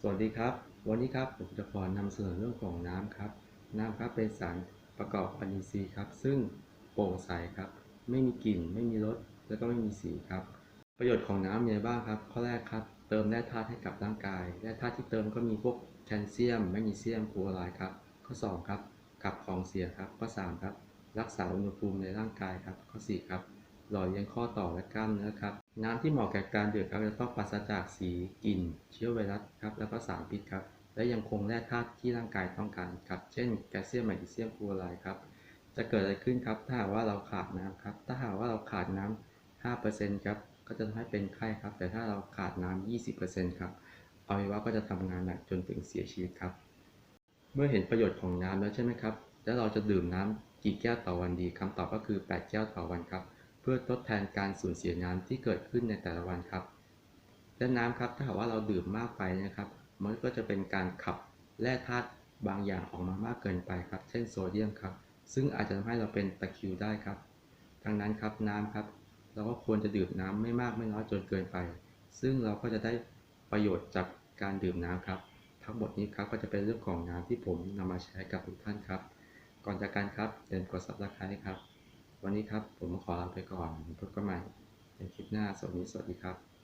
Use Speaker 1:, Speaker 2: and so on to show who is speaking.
Speaker 1: สวัสดีครับ วันนี้ครับผมจะขอนำเสนอเรื่องของน้ำครับ น้ำครับเป็นสารประกอบอนิซีย์ครับ ซึ่งโปร่งใสครับ ไม่มีกลิ่น ไม่มีรส แล้วก็ไม่มีสีครับ ประโยชน์ของน้ำมีอะไรบ้างครับ ข้อแรกครับ เติมแร่ธาตุให้กับร่างกาย แร่ธาตุที่เติมก็มีพวกแคลเซียม แมกนีเซียม ฟลูออไรด์ครับ ข้อสองครับ ขับของเสียครับ ข้อสามครับ รักษาอุณหภูมิในร่างกายครับ ข้อสี่ครับ หล่อเลี้ยงข้อต่อและกล้ามเนื้อครับ น้ำที่เหมาะแก่การดื่มครับจะต้องปราศจากสีกลิ่น เชื้อไวรัสครับแล้วก็สารพิษครับ และยังคงแร่ธาตุที่ร่างกายต้องการครับ เช่นแคลเซียมแมกนีเซียมฟลูออไรด์ครับ จะเกิดอะไรขึ้นครับ ถ้าหากว่าเราขาดน้ำครับ ถ้าหากว่าเราขาดน้ำ5%ครับ ก็จะทำให้เป็นไข้ครับ แต่ถ้าเราขาดน้ำ20%ครับอวัยวะก็จะทำงานหนักจนถึงเสียชีวิตครับ เมื่อเห็นประโยชน์ของน้ำแล้วใช่ไหมครับ แล้วเราจะดื่มน้ำกี่แก้วต่อวันดีคำตอบก็คือ 8 แก้วต่อวันครับ พื่อทดแทนการสูญเสียน้ำที่เกิดขึ้นในแต่ละวันครับ และน้ำครับถ้าหากว่าเราดื่มมากไปนะครับ มันก็จะเป็นการขับแร่ธาตุบางอย่างออกมามากเกินไปครับ เช่นโซเดียมครับ ซึ่งอาจจะทำให้เราเป็นตะคริวได้ครับ ดังนั้นครับน้ำครับเราก็ควรจะดื่มน้ำไม่มากไม่น้อยจนเกินไป ซึ่งเราก็จะได้ประโยชน์จากการดื่มน้ำครับ ทั้งหมดนี้ครับก็จะเป็นเรื่องของน้ำที่ผมนำมาแชร์กับทุกท่านครับ ก่อนจากการครับอย่าลืมกด subscribe ครับ วันนี้ครับผมขอลาไปก่อนพบกันใหม่ในคลิปหน้าสวัสดีสวัสดีครับ